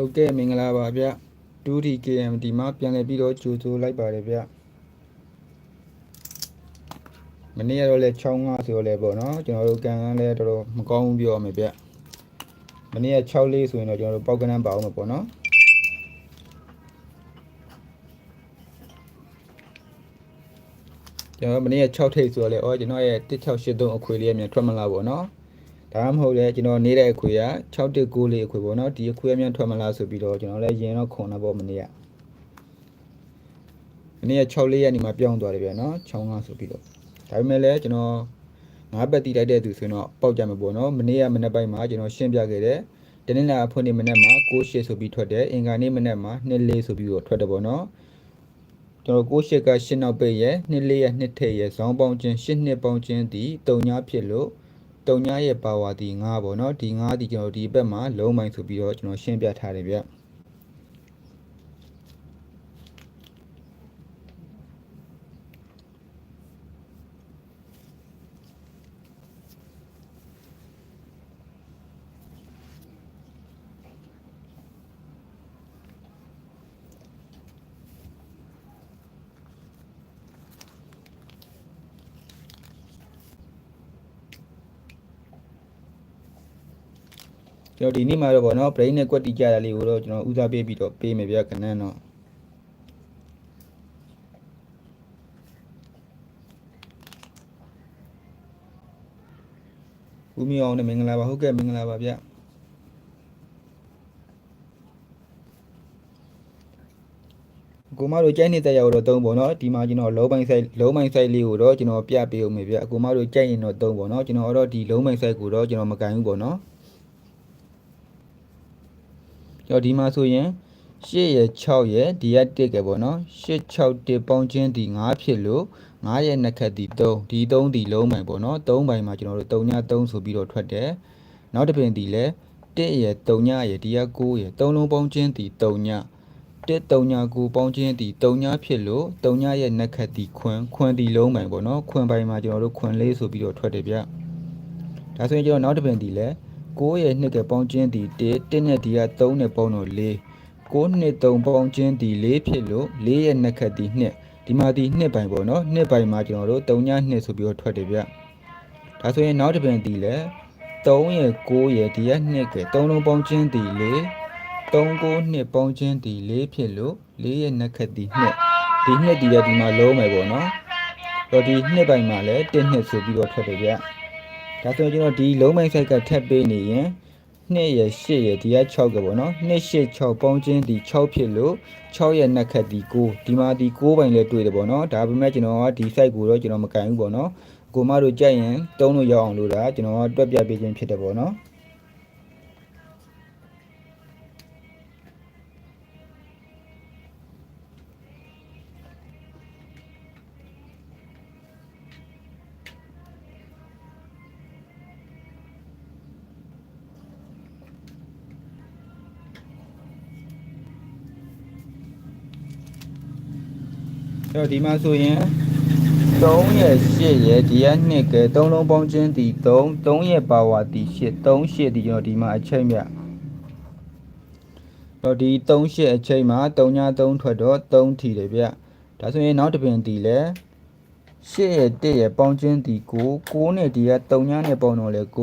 ဟုတ်ကဲ့မင်္ဂလာပါဗျ 2DKM ဒီမှာပြန်လည်ပြီးတော့ကြိုဆိုလိုက်ပါတယ်ဗျမနေ့ကတော့လဲ6ငါဆိုတော့လဲပေါ့နော်ကျွန်တော်တို့ကန်ကန်းလဲတော်တော်မကောင်းဘူးပြောရမယ်ဗျမနေ့က6လေးဆိုရင်တော့ကျွန်တော်တို့ပောက်ကနန်းပါအောင်မှာပေါ့နော်ကျွန်တော်မနေ့က6ထိပ်ဆိုတော့လဲဩကျွန်တော်ရဲ့1683အခွေလေးအမြန်ထွက်မလာပေါ့နော် ဒါမှမဟုတ်လေကျွန်တော်နေတဲ့အခွေက619လေးအခွေပေါ့နော်ဒီအခွေအမြန်ထွက်မလားဆိုပြီးတော့ကျွန်တော်လည်းရင်တော့ခွန်တာပေါ့မနေ့ကမနေ့က6လေးရက်နေမှာပြောင်းသွားတယ်ဗျာနော်65ဆိုပြီးတော့ဒါပေမဲ့လည်းကျွန်တော်ငါးပတ်တီးတိုက်တဲ့သူဆိုရင်တော့ပေါက်ကြမှာပေါ့နော်မနေ့ကမနေ့ပိုင်းမှာကျွန်တော်ရှင်းပြခဲ့တယ်တနင်္လာအဖွင့်နေ့မနေ့မှာ68ဆိုပြီးထွက်တယ်အင်္ဂါနေ့မနေ့မှာ24ဆိုပြီးတော့ထွက်တယ်ပေါ့နော်ကျွန်တော်68က8နောက်ပိတ်ရဲ့24ရဲ့2ထိပ်ရဲ့ဇောင်းပေါင်းချင်း8နှစ်ပေါင်းချင်းဒီတုံညာဖြစ်လို့ တုံညာရဲ့ပါဝါဒီ9ပေါ့နော်ဒီ9ဒီကျွန်တော်ဒီဘက်မှာလုံးမိုင်းဆိုပြီးတော့ကျွန်တော်ရှင်းပြထားတယ်ဗျ ကျွန်တော်ဒီနေ့မှာတော့ပေါ့နော် brain နဲ့ကွက်တီကြတာလေးကိုတော့ကျွန်တော်ဦးစားပေးပြီးတော့ပေးမယ်ဗျခဏန်းတော့ဦးမြောင်နဲ့မင်္ဂလာပါဟုတ်ကဲ့မင်္ဂလာပါဗျကိုမတို့ကြိုက်နေတဲ့ရောက်တော့သုံးပေါ့နော်ဒီမှာကျွန်တော်လုံးပိုင်း site လုံးပိုင်း site လေးကိုတော့ကျွန်တော်ပြပေးဦးမယ်ဗျအကိုမတို့ကြိုက်ရင်တော့သုံးပေါ့နော်ကျွန်တော်တော့ဒီလုံးပိုင်း site ကိုတော့ကျွန်တော်မကန်ဘူးပေါ့နော် ကျွန်တော်ဒီမှာဆိုရင်8ရဲ့6ရဲ့ဒီက1ကပေါ့နော်8 6 1ပေါင်းချင်းဒီ9ဖြစ်လို့9ရဲ့နှစ်ခက်ဒီ3ဒီ3ဒီလုံးပိုင်ပေါ့နော်3ပိုင်မှာကျွန်တော်တို့3ည3ဆိုပြီးတော့ထွက်တယ်နောက်တစ်ပင်ဒီလဲ1ရဲ့3ညရဲ့ဒီက9ရဲ့3လုံးပေါင်းချင်းဒီ3ည1 3ည9ပေါင်းချင်းဒီ3ညဖြစ်လို့3ညရဲ့နှစ်ခက်ဒီခွန်းခွန်းဒီလုံးပိုင်ပေါ့နော်ခွန်းပိုင်မှာကျွန်တော်တို့ခွန်းလေးဆိုပြီးတော့ထွက်တယ်ဗျဒါဆိုရင်ကျွန်တော်နောက်တစ်ပင်ဒီလဲ 9ရဲ့နှစ်ကပေါင်းချင်းဒီ1 1နဲ့ဒီက3နဲ့ပေါင်းတော့4 9နှစ်3ပေါင်းချင်းဒီ4ဖြစ်လို့4ရဲ့နှစ်ခက်ဒီ2ဒီမှာဒီ2ပိုင်ပေါ့နော်2ပိုင်မှာကျွန်တော်တို့3ည2ဆိုပြီးတော့ထွက်တယ်ဗျဒါဆိုရင်နောက်တစ်ပင်ဒီလဲ3ရဲ့9ရဲ့ဒီက2က3လုံးပေါင်းချင်းဒီ4 3 9နှစ်ပေါင်းချင်းဒီ4ဖြစ်လို့4ရဲ့နှစ်ခက်ဒီ2ဒီ2ဒီရဲ့ဒီမှာလုံးမယ်ပေါ့နော်တော့ဒီ2ပိုင်မှာလဲ1နှစ်ဆိုပြီးတော့ထွက်တယ်ဗျ ဒါဆိုရင်ကျွန်တော်ဒီလုံးမိုင်းဆိုင်ကထပ်ပေးနေရင်2ရယ်8ရယ်ဒီက6ကပေါ့နော်2 8 6ပေါင်းချင်းဒီ6ဖြစ်လို့6ရဲ့နှစ်ခက်ဒီ9ဒီမှာဒီ9ပိုင်လဲတွေ့တယ်ပေါ့နော်ဒါပေမဲ့ကျွန်တော်ကဒီ site ကိုတော့ကျွန်တော်မကန်ဘူးပေါ့နော်ကိုမတို့ကြိုက်ရင်တုံးလို့ရအောင်လို့ဒါကျွန်တော်ကတွက်ပြပေးခြင်းဖြစ်တယ်ပေါ့နော် တော့ဒီမှာဆိုရင်3ရဲ့8ရဲ့ဒီက2ကဲ3လုံးပေါင်းချင်းဒီ3 3ရဲ့ပါဝါဒီ8 3 8ဒီကျွန်တော်ဒီမှာအချိန်မြတော့ဒီ3 8အချိန်မှာ3ည3ထွက်တော့3ထီတယ်ဗျဒါဆိုရင်နောက်တစ်ပင်ဒီလဲ8ရဲ့1ရဲ့ပေါင်းချင်းဒီ9 9နဲ့ဒီက3ညနဲ့ပေါင်းတော့လဲ9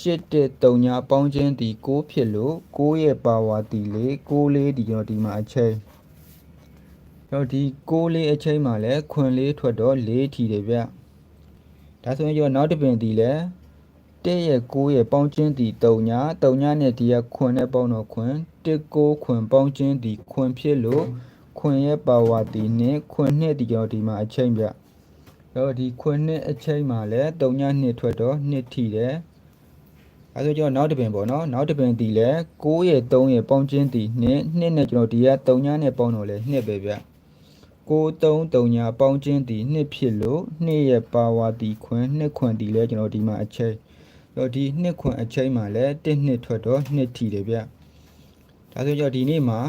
8တဲ့3ညပေါင်းချင်းဒီ9ဖြစ်လို့9ရဲ့ပါဝါဒီလေ9လေးဒီကျွန်တော်ဒီမှာအချိန် တော့ဒီ6လေးအချိန်မှလည်းခွင်လေးထွက်တော့4ထီတယ်ဗျဒါဆိုရင်ကျွန်တော်နောက်တစ်ပင်ဒီလဲ1ရဲ့6ရဲ့ပေါင်းချင်းဒီ3ည3ညနဲ့ဒီကခွင်နဲ့ပေါင်းတော့ခွင်1 6ခွင်ပေါင်းချင်းဒီခွင်ဖြစ်လို့ခွင်ရဲ့ပါဝါဒီနဲ့ခွင်နဲ့ဒီကျွန်တော်ဒီမှာအချိန်ဗျတော့ဒီခွင်နဲ့အချိန်မှလည်း3ည2ထွက်တော့2ထီတယ်အဲဆိုကျွန်တော်နောက်တစ်ပင်ပေါ့နော်နောက်တစ်ပင်ဒီလဲ6ရဲ့3ရဲ့ပေါင်းချင်းဒီ2 2နဲ့ကျွန်တော်ဒီက3ညနဲ့ပေါင်းတော့လဲ2ပဲဗျ 633ညာပေါင်းချင်းဒီနှစ်ဖြစ်လို့နှစ်ရဲ့ပါဝါဒီခွင်နှစ်ခွင်ဒီလဲကျွန်တော်ဒီမှာအချိန်တော့ဒီနှစ်ခွင်အချိန်မှာလဲ1နှစ်ထွက်တော့နှစ်ထီတယ်ဗျဒါဆိုကြောင့်ဒီနေ့မှာ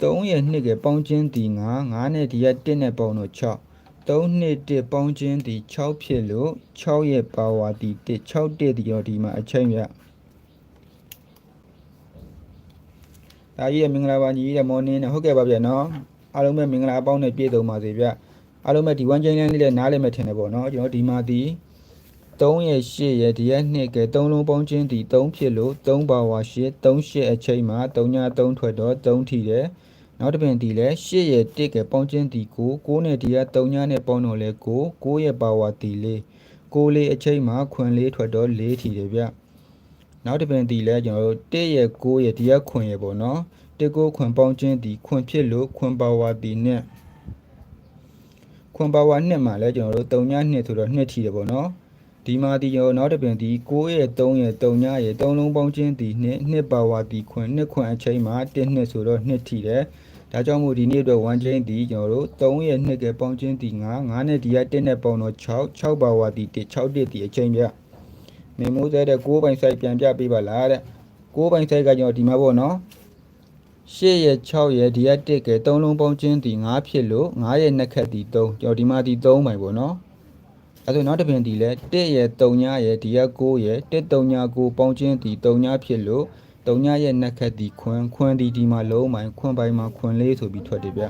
3ရဲ့နှစ်ကပေါင်းချင်းဒီ9 9နဲ့ဒီက1နဲ့ပေါင်းတော့6 3နှစ်1ပေါင်းချင်းဒီ6ဖြစ်လို့6ရဲ့ပါဝါဒီ1 6တက်ဒီတော့ဒီမှာအချိန်ဗျဒါကြီးရဲ့မင်္ဂလာပါညီကြီးရဲ့မော်နင်းနဲ့ဟုတ်ကဲ့ပါဗျာနော် အားလုံးပဲမင်္ဂလာအပေါင်းနဲ့ပြည့်စုံပါစေဗျအားလုံးပဲဒီဝမ်းချင်းလန်းလေးလည်းနားလည်မှထင်တယ်ပေါ့နော်ကျွန်တော်ဒီမှာဒီ3ရဲ့8ရဲ့ဒီရဲ့2ကဲ3လုံးပေါင်းချင်းဒီ3ဖြစ်လို့3ပါဝါ8 3 8အချိန်မှာ3ည3ထွက်တော့3ထီတယ်နောက်တစ်ပင်ဒီလဲ8ရဲ့1ကဲပေါင်းချင်းဒီ9 9နဲ့ဒီက3ညနဲ့ပေါင်းတော့လဲ9 9ရဲ့ပါဝါဒီလေး6လေးအချိန်မှာခွန်လေးထွက်တော့4ထီတယ်ဗျနောက်တစ်ပင်ဒီလဲကျွန်တော်တို့1ရဲ့9ရဲ့ဒီကခွန်ရဲ့ပေါ့နော် 1 9ခွန်ပေါင်းချင်းဒီခွန်ဖြစ်လို့ခွန်ပါဝါဒီနဲ့ခွန်ပါဝါ2မှာလဲကျွန်တော်တို့3ည2ဆိုတော့2ထီတယ်ပေါ့နော်ဒီမှာဒီရောနောက်တစ်ပင်ဒီ9ရဲ့3ရဲ့3ညရဲ့3လုံးပေါင်းချင်းဒီနှစ်နှစ်ပါဝါဒီခွန်းနှစ်ခွန်းအချိန်မှာ1နှစ်ဆိုတော့နှစ်ထီတယ်ဒါကြောင့်မို့ဒီနေ့အတွက်1ချင်းဒီကျွန်တော်တို့3ရဲ့နှစ်ကပေါင်းချင်းဒီ9 9နဲ့ဒီက1နဲ့ပေါင်းတော့6 6ပါဝါဒီ1 6တစ်ဒီအချိန်ပြမေမိုးတဲ့6ပိုင်း site ပြန်ပြပေးပါလားတဲ့6ပိုင်း site ကကျွန်တော်ဒီမှာပေါ့နော် 8ရဲ့6ရဲ့ဒီက1က3လုံးပေါင်းချင်းဒီ9ဖြစ်လို့9ရဲ့နှစ်ခက်ဒီ3ကျွန်တော်ဒီမှာဒီ3ပိုင်းပေါ့နော်အဲဆိုနောက်တစ်ပင်ဒီလဲ1ရဲ့3ညရဲ့ဒီရက်9ရဲ့1 3ည9ပေါင်းချင်းဒီ3ညဖြစ်လို့3ညရဲ့နှက်ခတ်ဒီခွန်းခွန်းဒီဒီမှာလုံးပိုင်းခွန်းပိုင်းမှာခွန်းလေးဆိုပြီးထွက်တယ်ဗျ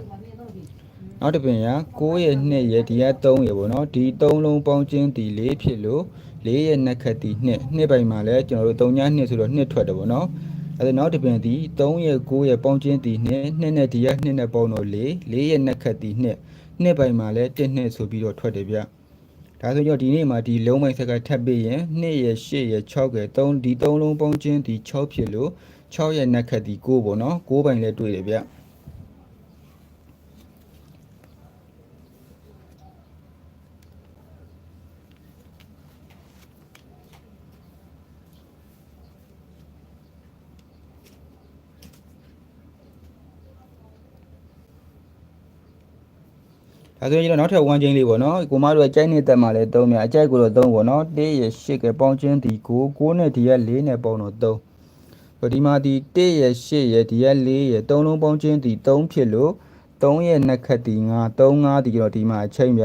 နောက်တစ်ပင်က9ရဲ့2ရဲ့ဒီရက်3ရဲ့ပေါ့နော်ဒီ3လုံးပေါင်းချင်းဒီ4ဖြစ်လို့4ရဲ့နှက်ခတ်ဒီ2နှစ်ပိုင်းမှာလဲကျွန်တော်တို့3ည2ဆိုတော့2ထွက်တယ်ပေါ့နော် အဲဒါနောက်တစ်ပင်ဒီ3ရဲ့9ရဲ့ပေါင်းချင်းဒီ2နှစ်နဲ့ဒီရက်2နဲ့ပေါင်းတော့4 4ရဲ့နှက်ခတ်ဒီ2နှစ်ပိုင်းမှာလဲ1နှစ်ဆိုပြီးတော့ထွက်တယ်ဗျဒါဆိုတော့ဒီနေ့မှာဒီလုံးမိုက်ဆက်ကထပ်ပြီးရင်2ရယ်8ရယ်6ရယ်3ဒီ3လုံးပေါင်းချင်းဒီ6ဖြစ်လို့6ရယ်နက်ခတ်ဒီ9ပေါ့နော်9ပိုင်လည်းတွေ့တယ်ဗျ ဒါဆိုရင်ကျွန်တော်နောက်ထပ်1 chain လေးပေါ့နော်ကိုမတို့ကကြိုက်နေတက်မှာလဲ3မြအကြိုက်ကိုတော့3ပေါ့နော်1ရ8ကပေါင်းချင်းဒီ9 9နဲ့ဒီရက်4နဲ့ပေါင်းတော့3ဆိုဒီမှာဒီ1ရ8ရဒီရက်4ရ3လုံးပေါင်းချင်းဒီ3ဖြစ်လို့3ရဲ့နှစ်ခတ်ဒီ9 3 5ဒီတော့ဒီမှာအချိန်ပြ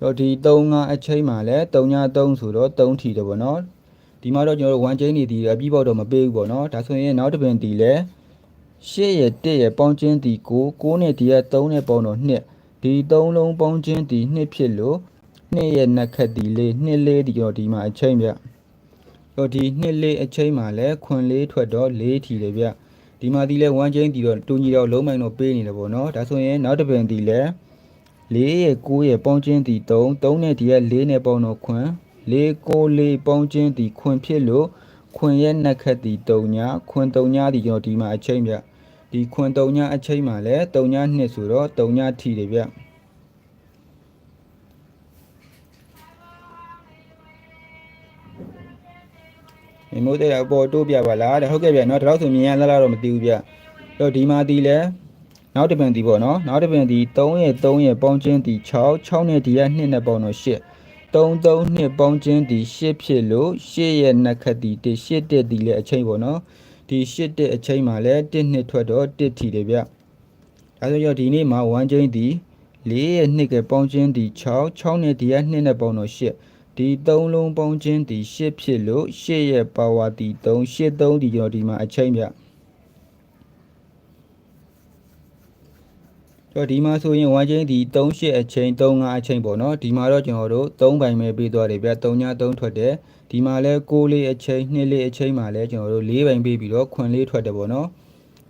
တော့ဒီ3 5အချိန်မှာလဲ3ည3ဆိုတော့3ထီတယ်ပေါ့နော်ဒီမှာတော့ကျွန်တော်တို့1 chain နေဒီအပြီးပေါက်တော့မပေးဘူးပေါ့နော်ဒါဆိုရင်နောက်တစ်ပင်ဒီလဲ8ရ1ရပေါင်းချင်းဒီ9 9နဲ့ဒီရက်3နဲ့ပေါင်းတော့2 ဒီသုံးလုံးပေါင်းချင်းဒီနှစ်ဖြစ်လို့နှစ်ရဲ့နှက်ခတ်ဒီလေးနှစ်လေးဒီတော့ဒီမှာအချိန်ဗျတော့ဒီနှစ်လေးအချိန်မှာလဲခွန်လေးထွက်တော့လေးထီတယ်ဗျဒီမှာဒီလဲ1ချင်းဒီတော့တူညီတော့လုံးမိုင်တော့ပေးနေတယ်ပေါ့နော်ဒါဆိုရင်နောက်တစ်ပင်ဒီလဲလေးရဲ့9ရဲ့ပေါင်းချင်းဒီ3 3နဲ့ဒီရဲ့4နဲ့ပေါင်းတော့ခွန်လေး9လေးပေါင်းချင်းဒီခွန်ဖြစ်လို့ခွန်ရဲ့နှက်ခတ်ဒီ3ညခွန်3ညဒီကျွန်တော်ဒီမှာအချိန်ဗျ ဒီခွန်3ညအချိန်မှာလဲ3ည2ဆိုတော့3ညထီတယ်ဗျမမိုးတဲ့အပေါ်တိုးပြပါလားတဲ့ဟုတ်ကဲ့ဗျနော်ဒီလောက်ဆိုမြင်ရလားတော့မသိဘူးဗျတော့ဒီမှာဒီလဲနောက်တစ်ပင်ဒီပေါ့နော်နောက်တစ်ပင်ဒီ3ရဲ့3ရဲ့ပေါင်းချင်းဒီ6 6နဲ့ဒီက2နဲ့ပေါင်းတော့8 3 3နှစ်ပေါင်းချင်းဒီ8ဖြစ်လို့8ရဲ့နှစ်ခတ်ဒီ1 8တက်ဒီလဲအချိန်ပေါ့နော် ဒီ8တက်အချိန်မှာလဲ1နှစ်ထွက်တော့1ထီတယ်ဗျဒါဆိုရောဒီနေ့မှာ1ချင်းဒီ4ရဲ့နှစ်ကပေါင်းချင်းဒီ6 6နဲ့ဒီက2နဲ့ပေါင်းတော့8ဒီ3လုံးပေါင်းချင်းဒီ8ဖြစ်လို့8ရဲ့ပါဝါဒီ3 8 3ဒီကျွန်တော်ဒီမှာအချိန်ဗျ တော့ဒီမှာဆိုရင်1ချင်းဒီ3 8အချိန်3 5အချိန်ပေါ့နော်ဒီမှာတော့ကျွန်တော်တို့3ပိုင်ပဲပေးသွားတယ်ဗျ3ည3ထွက်တယ်ဒီမှာလဲ6လေးအချိန်2လေးအချိန်မှာလဲကျွန်တော်တို့4ပိုင်ပေးပြီးတော့ခွန်လေးထွက်တယ်ပေါ့နော်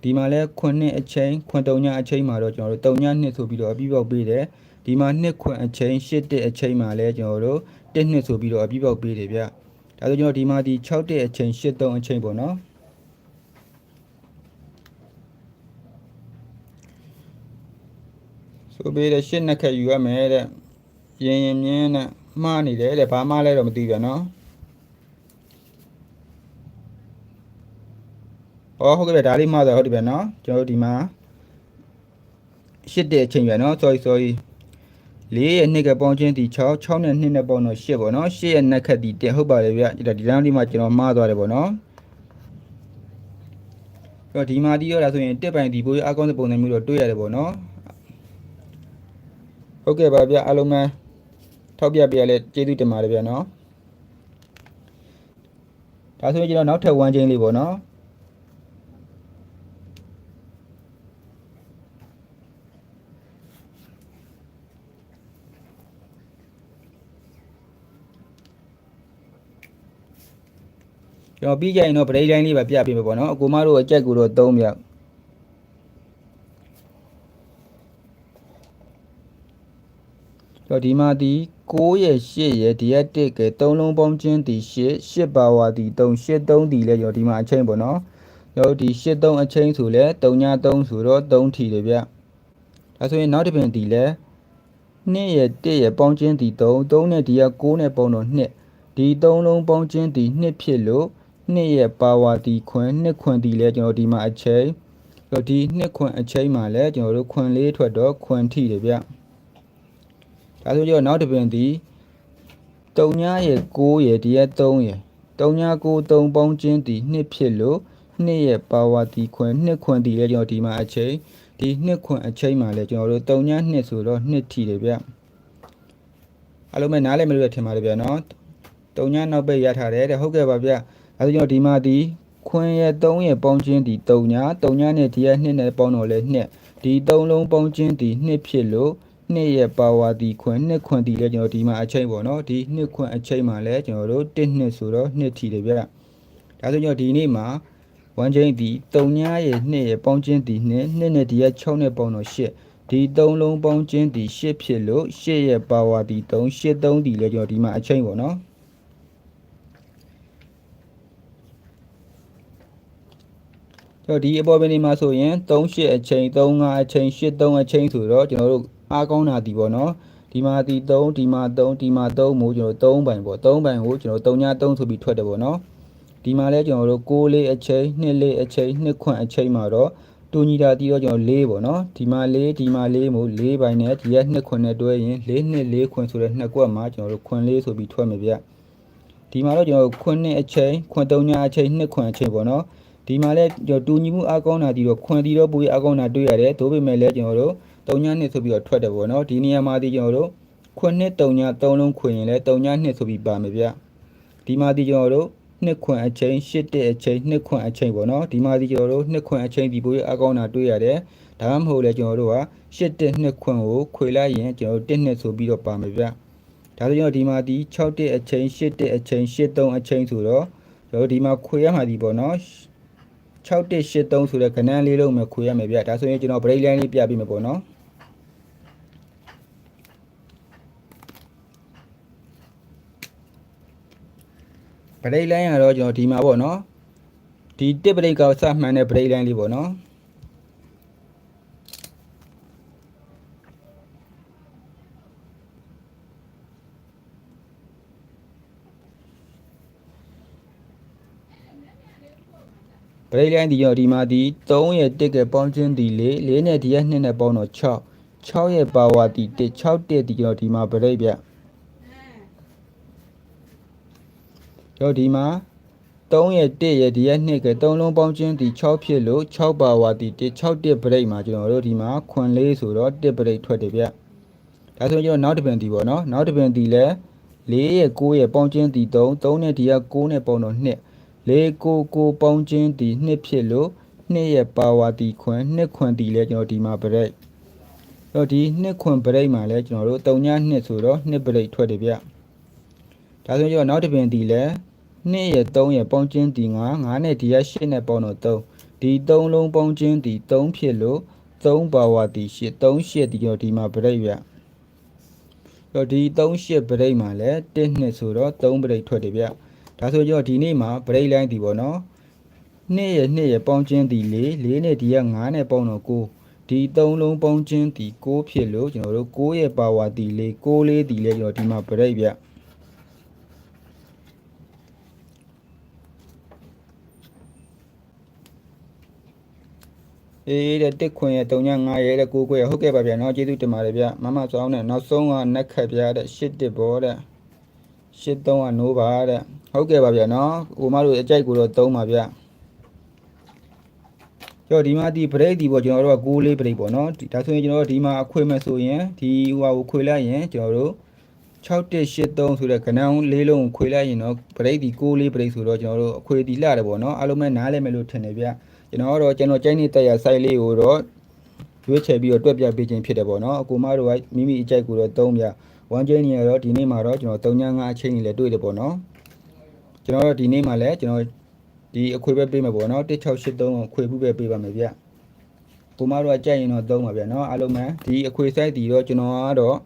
ဒီမှာလဲခွန်နှစ်အချိန်ခွန်3ညအချိန်မှာတော့ကျွန်တော်တို့3ည2ဆိုပြီးတော့အပြီးပေါက်ပေးတယ်ဒီမှာနှစ်ခွန်အချိန်8တက်အချိန်မှာလဲကျွန်တော်တို့1နှစ်ဆိုပြီးတော့အပြီးပေါက်ပေးတယ်ဗျဒါဆိုကျွန်တော်ဒီမှာဒီ6တက်အချိန်8 3အချိန်ပေါ့နော် ဆိုပေးတဲ့ရှစ်နှစ်ခက်ယူရမယ်တဲ့ရင်ရင်မြင်းနဲ့မှားနေတယ်တဲ့ဘာမှလဲတော့မသိပြန်နော်ဟောဟုတ်ကဲ့ဗျဒါလေးမှားဆိုဟုတ်တယ်ဗျနော်ကျွန်တော်တို့ဒီမှာရှစ်တဲ့အချိန်ဗျနော် sorry sorry လေးရဲ့နှစ်ကပေါင်းချင်းဒီ6 6နဲ့2နဲ့ပေါင်းတော့8ပေါ့နော်8ရဲ့နှစ်ခက်ဒီတက်ဟုတ်ပါတယ်ဗျဒီဒီလမ်းလေးမှာကျွန်တော်မှားသွားတယ်ပေါ့နော်အဲ့တော့ဒီမှာဒီရောဒါဆိုရင်တက်ပိုင်ဒီဘိုးအကောင်းတဲ့ပုံစံမျိုးတော့တွေ့ရတယ်ပေါ့နော် ဟုတ်ကဲ့ပါဗျအားလုံးပဲထောက်ပြပြရလဲကျေးဇူးတင်ပါတယ်ဗျာနော်ဒါဆိုရင်ကျွန်တော်နောက်ထပ်ဝမ်းချင်းလေးပေါ့နော်ကျွန်တော်ပြီးကြရင်တော့ဗရိတ်တိုင်းလေးပဲပြပေးမယ်ပေါ့နော်အကိုမတို့အကြက်ကူတော့၃မြောက် တော့ဒီမှာဒီ9ရဲ့8ရဲ့ဒီရက်1ကဲ3လုံးပေါင်းချင်းဒီ8 8ပါဝါဒီ3 8 3ဒီလဲကျွန်တော်ဒီမှာအချိန်ပေါ့နော်ကျွန်တော်ဒီ8 3အချိန်ဆိုလဲ3ည3ဆိုတော့3ထီတယ်ဗျဒါဆိုရင်နောက်တစ်ပင်ဒီလဲ2ရဲ့1ရဲ့ပေါင်းချင်းဒီ3 3နဲ့ဒီက9နဲ့ပေါင်းတော့2ဒီ3လုံးပေါင်းချင်းဒီ2ဖြစ်လို့2ရဲ့ပါဝါဒီခွင်2ခွင်ဒီလဲကျွန်တော်ဒီမှာအချိန်တော့ဒီ2ခွင်အချိန်မှာလဲကျွန်တော်တို့ခွင်လေးထွက်တော့ခွင်ထီတယ်ဗျ ဒါဆိုကျွန်တော်နောက်တစ်ပင်ဒီ3ညရဲ့9ရဲ့ဒီရဲ့3ရဲ့3ည9 3ပေါင်းချင်းဒီ2ဖြစ်လို့2ရဲ့ပါဝါဒီခွင်2ခွင်ဒီလဲကျွန်တော်ဒီမှာအချိန်ဒီ2ခွင်အချိန်မှာလဲကျွန်တော်တို့3ည2ဆိုတော့2ထီတယ်ဗျအလုံးမဲ့နားလည်းမလို့ရထင်ပါတယ်ဗျနော်3ညနောက်ပဲရထားတယ်တဲ့ဟုတ်ကဲ့ပါဗျအဲဒါကျွန်တော်ဒီမှာဒီခွင်ရဲ့3ရဲ့ပေါင်းချင်းဒီ3ည3ညနဲ့ဒီရဲ့2နဲ့ပေါင်းတော့လဲ2ဒီ3လုံးပေါင်းချင်းဒီ2ဖြစ်လို့ နှစ်ရဲ့ပါဝါဒီခွင်နှစ်ခွင်ဒီလဲကျွန်တော်ဒီမှာအချိန်ပေါ့နော်ဒီနှစ်ခွင်အချိန်မှာလဲကျွန်တော်တို့1နှစ်ဆိုတော့2ထီတယ်ဗျဒါဆိုကျွန်တော်ဒီနေ့မှာ1ချိန်ဒီ3ညရဲ့2ရဲ့ပေါင်းချင်းဒီ2နှစ်နဲ့ဒီရဲ့6နဲ့ပေါင်းတော့8ဒီ3လုံးပေါင်းချင်းဒီ8ဖြစ်လို့8ရဲ့ပါဝါဒီ3 8 3ဒီလဲကျွန်တော်ဒီမှာအချိန်ပေါ့နော်ကျွန်တော်ဒီအပေါ်ပင်ဒီမှာဆိုရင်3 8အချိန်3 5အချိန်8 3အချိန်ဆိုတော့ကျွန်တော်တို့ အားကောင်းတာဒီပေါ့နော်ဒီမှာဒီ3ဒီမှာ3ဒီမှာ3မို့ကျွန်တော်3ပိုင်ပေါ့3ပိုင်ကိုကျွန်တော်3ည3ဆိုပြီးထွက်တယ်ပေါ့နော်ဒီမှာလဲကျွန်တော်တို့6လေးအချိန်2လေးအချိန်2ခွန့်အချိန်မှာတော့တူညီတာတီးတော့ကျွန်တော်4ပေါ့နော်ဒီမှာ4ဒီမှာ4မို့4ပိုင်နဲ့ဒီရက်2ခွန့်နဲ့တွဲရင်4နှစ်4ခွန့်ဆိုတဲ့နှစ်ကွက်မှာကျွန်တော်တို့ခွန့်လေးဆိုပြီးထွက်မယ်ဗျဒီမှာတော့ကျွန်တော်ခွန့်နှစ်အချိန်ခွန့်3ညအချိန်2ခွန့်အချိန်ပေါ့နော်ဒီမှာလဲကျွန်တော်တူညီမှုအားကောင်းတာတီးတော့ခွန့်တီးတော့ပူအားကောင်းတာတွေ့ရတယ်သို့ပေမဲ့လဲကျွန်တော်တို့ 3ညနှစ်ဆိုပြီးတော့ထွက်တယ်ပေါ့နော်ဒီနေရာမှာဒီကျွန်တော်တို့ခွန်းနှစ်3ည3လုံးခွင်ရင်လဲ3ညနှစ်ဆိုပြီးပါမယ်ဗျဒီမှာဒီကျွန်တော်တို့နှစ်ခွင်အချိန်၈တဲ့အချိန်နှစ်ခွင်အချိန်ပေါ့နော်ဒီမှာဒီကျွန်တော်တို့နှစ်ခွင်အချိန်ဒီပိုးအကောင်းတာတွေ့ရတယ်ဒါမှမဟုတ်လဲကျွန်တော်တို့က၈တဲ့နှစ်ခွင်ကိုခွေလိုက်ရင်ကျွန်တော်တို့1နှစ်ဆိုပြီးတော့ပါမယ်ဗျဒါဆိုကျွန်တော်ဒီမှာဒီ6တဲ့အချိန်8တဲ့အချိန်8 3အချိန်ဆိုတော့ကျွန်တော်ဒီမှာခွေရမှာဒီပေါ့နော်6183ဆိုတဲ့ခဏန်းလေးလုံးမှာခွေရမယ်ဗျဒါဆိုရင်ကျွန်တော် break line လေးပြပေးမယ်ပေါ့နော် ဘရိတ်လိုင်းကတော့ကျွန်တော်ဒီမှာပေါ့နော်ဒီတစ်ဘရိတ်ကစမှန်တဲ့ဘရိတ်လိုင်းလေးပေါ့နော်ဘရိတ်လိုင်းဒီရောဒီမှာဒီ3ရဲ့တစ်ကပေါင်းချင်းဒီ4 4နဲ့ဒီရဲ့2နဲ့ပေါင်းတော့6 6ရဲ့ပါဝါဒီ1 6တက်ဒီရောဒီမှာဘရိတ်ဗျ တော့ဒီမှာ3ရဲ့1ရဲ့ဒီရဲ့2က3လုံးပေါင်းချင်းဒီ6ဖြစ်လို့6ပါဝါဒီ1 6တက်ဘရိတ်မှာကျွန်တော်တို့ဒီမှာခွန်လေးဆိုတော့1ဘရိတ်ထွက်တယ်ဗျဒါဆိုရင်ကျွန်တော်နောက်တစ်ပင်ဒီပေါ့နော်နောက်တစ်ပင်ဒီလဲ4ရဲ့9ရဲ့ပေါင်းချင်းဒီ3 3နဲ့ဒီက9နဲ့ပေါင်းတော့2 4 9 9ပေါင်းချင်းဒီ2ဖြစ်လို့2ရဲ့ပါဝါဒီခွန်2ခွန်ဒီလဲကျွန်တော်ဒီမှာဘရိတ်တော့ဒီ2ခွန်ဘရိတ်မှာလဲကျွန်တော်တို့3ည2ဆိုတော့2ဘရိတ်ထွက်တယ်ဗျဒါဆိုရင်ကျွန်တော်နောက်တစ်ပင်ဒီလဲ 2ရဲ့3ရဲ့ပေါင်းချင်းဒီ9 9နဲ့ဒီရဲ့8နဲ့ပေါင်းတော့3ဒီ3လုံးပေါင်းချင်းဒီ3ဖြစ်လို့3ပါဝါဒီ8 3 8ဒီတော့ဒီမှာဗရိတ်ရတော့ဒီ3 8ဗရိတ်မှာလဲ1နှစ်ဆိုတော့3ဗရိတ်ထွက်တယ်ဗျဒါဆိုကြောဒီနေ့မှာဗရိတ်လိုင်းဒီပေါ့နော်2ရဲ့2ရဲ့ပေါင်းချင်းဒီ4 4နဲ့ဒီရဲ့9နဲ့ပေါင်းတော့9ဒီ3လုံးပေါင်းချင်းဒီ6ဖြစ်လို့ကျွန်တော်တို့6ရဲ့ပါဝါဒီ4 6လေးဒီလဲကျွန်တော်ဒီမှာဗရိ အေးတဲ့တစ်ခွင်ရဲ့၃ည5ရဲ့တဲ့9ခွင်ရဟုတ်ကဲ့ပါဗျာနော်ကျေးဇူးတင်ပါတယ်ဗျာမမဆောင်းနဲ့နောက်ဆုံးကနက်ခတ်ဗျာတဲ့၈တစ်ဘောတဲ့၈3ကနိုးပါတဲ့ဟုတ်ကဲ့ပါဗျာနော်ဟိုမတို့အကြိုက်ကိုတော့၃ပါဗျာတော့ဒီမှာဒီ break ဒီပေါ့ကျွန်တော်တို့က6လေး break ပေါ့နော်ဒါဆိုရင်ကျွန်တော်တို့ဒီမှာအခွေမဲ့ဆိုရင်ဒီဟိုဟာကိုခွေလိုက်ရင်ကျွန်တော်တို့6183ဆိုတဲ့ကဏ္ဍလေးလုံးကိုခွေလိုက်ရင်တော့ break ဒီ6လေး break ဆိုတော့ကျွန်တော်တို့အခွေဒီလှတယ်ပေါ့နော်အားလုံးပဲနားလည်မယ်လို့ထင်တယ်ဗျ ကျွန်တော်ကတော့ကျွန်တော်ကြိုက်နေတဲ့ရ site လေးကိုတော့ရွေးချယ်ပြီးတော့တွက်ပြပေးခြင်းဖြစ်တယ်ပေါ့နော်အကူမတို့ကမိမိအကြိုက်ကိုတော့သုံးပြဝမ်ကျင်းနေရတော့ဒီနေ့မှာတော့ကျွန်တော်3ည5အချိန်ကြီးလည်းတွေ့တယ်ပေါ့နော်ကျွန်တော်တို့ဒီနေ့မှာလည်းကျွန်တော်ဒီအခွေပဲပေးမယ်ပေါ့နော်1683ကိုခွေဘူးပဲပေးပါမယ်ဗျကိုမတို့ကကြိုက်ရင်တော့သုံးပါဗျနော်အားလုံးပဲဒီအခွေ site တီတော့ကျွန်တော်ကတော့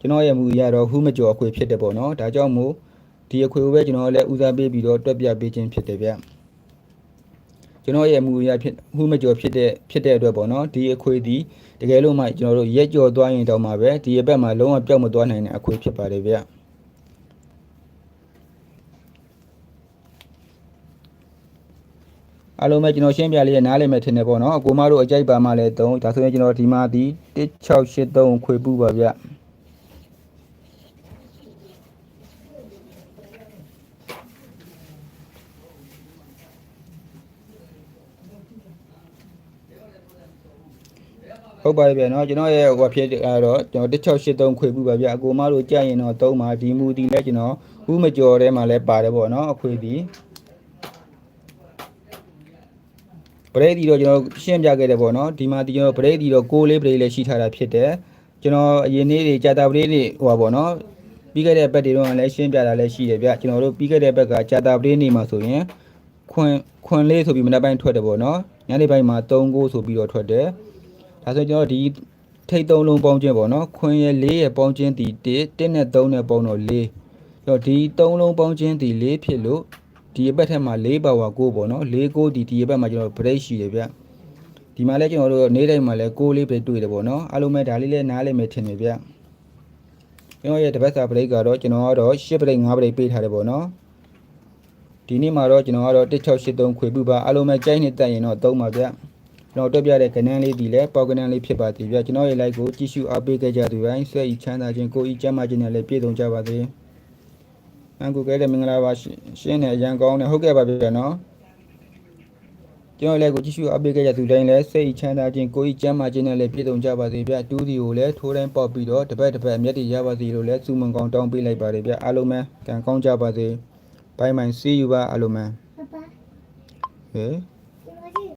ကျွန်တော်ရဲ့မူရတော့ဟူးမကျော်အခွေဖြစ်တယ်ပေါ့နော်ဒါကြောင့်မို့ဒီအခွေကိုပဲကျွန်တော်လည်းဦးစားပေးပြီးတော့တွက်ပြပေးခြင်းဖြစ်တယ်ဗျ ကျွန်တော်ရဲ့မူရဖြစ်ဟူးမကျော်ဖြစ်တဲ့ဖြစ်တဲ့အတွက်ပေါ့နော်ဒီအခွေဒီတကယ်လို့မှကျွန်တော်တို့ရက်ကျော်သွားရင်တော့မှပဲဒီအဘက်မှာလုံးဝပြောက်မသွားနိုင်တဲ့အခွေဖြစ်ပါတယ်ဗျအားလုံးပဲကျွန်တော်ရှင်းပြလေးရနားလည်မယ်ထင်တယ်ပေါ့နော်အကိုမတို့အကြိုက်ပါမှလည်းသုံးဒါဆိုရင်ကျွန်တော်ဒီမှာဒီ1683ခွေပူပါဗျ ဟုတ်ပါပြီဗျနော်ကျွန်တော်ရဲ့ဟိုဖြစ်ကတော့ကျွန်တော်1683ခွေပူပါဗျအကိုမတို့ကြိုက်ရင်တော့သုံးပါဒီမူဒီလဲကျွန်တော်ဥမကျော်ထဲမှာလဲပါတယ်ပေါ့နော်အခွေဒီပရိသီတော့ကျွန်တော်ရှင်းပြခဲ့တယ်ပေါ့နော်ဒီမှာဒီကျွန်တော်ပရိသီတော့ကိုးလေးပရိလည်းရှိထားတာဖြစ်တယ်ကျွန်တော်အရင်နေ့တွေကြာတာပရိနေ့ဟိုပါပေါ့နော်ပြီးခဲ့တဲ့ဘက်တွေတော့လည်းရှင်းပြတာလည်းရှိတယ်ဗျကျွန်တော်တို့ပြီးခဲ့တဲ့ဘက်ကကြာတာပရိနေ့မှာဆိုရင်ခွန်ခွန်လေးဆိုပြီးမနက်ပိုင်းထွက်တယ်ပေါ့နော်ညနေပိုင်းမှာ3ကိုဆိုပြီးတော့ထွက်တယ် ဒါဆိုကျွန်တော်ဒီထိတ်သုံးလုံးပေါင်းခြင်းပေါ့နော်ခွန်ရဲ့4ရဲ့ပေါင်းခြင်းဒီ1 1နဲ့3နဲ့ပေါင်းတော့4အဲ့တော့ဒီ3လုံးပေါင်းခြင်းဒီ4ဖြစ်လို့ဒီအပတ်ထက်မှာ၄ပါဝါ9ပေါ့နော်၄9ဒီဒီအပတ်မှာကျွန်တော် break ရှိတယ်ဗျဒီမှာလဲကျွန်တော်တို့နေ့တိုင်းမှာလဲ6လေးပဲတွေ့တယ်ပေါ့နော်အားလုံးပဲဒါလေးလဲနားလေးမယ်ထင်တယ်ဗျကျွန်တော်ရဲ့တပတ်စာ break ကတော့ကျွန်တော်ကတော့10 break 5 break ပေးထားတယ်ပေါ့နော်ဒီနေ့မှာတော့ကျွန်တော်ကတော့1683ခွေပူပါအားလုံးပဲကြိုက်နေတက်ရင်တော့သုံးပါဗျ ကျွန်တော်တက်ပြတဲ့ကဏ္ဍလေးဒီလဲပေါက်ကဏ္ဍလေးဖြစ်ပါသေးဗျကျွန်တော်ရဲ့ like ကိုကြည့်ရှုအားပေးခဲ့ကြသူတိုင်းဆွဲဤချမ်းသာခြင်းကိုဤကျမ်းမာခြင်းနဲ့လည်းပြည့်စုံကြပါစေအန်ကူကဲတဲ့မင်္ဂလာပါရှင်ရှင်းတယ်အရန်ကောင်းတယ်ဟုတ်ကဲ့ပါဗျာနော်ကျွန်တော်လည်းကိုကြည့်ရှုအပ်ပေးခဲ့ကြသူတိုင်းလည်းစိတ်ချမ်းသာခြင်းကိုယ်ဤကျမ်းမာခြင်းနဲ့လည်းပြည့်စုံကြပါစေဗျတူးဒီကိုလည်းထိုးတိုင်းပေါက်ပြီးတော့တစ်ပတ်တစ်ပတ်အမျက်တွေရပါစေလို့လည်းစုမန်ကောင်းတောင်းပေးလိုက်ပါတယ်ဗျအားလုံးပဲကံကောင်းကြပါစေဘိုင်းမိုင် see you ပါအားလုံးပဲ爸爸。ဟေး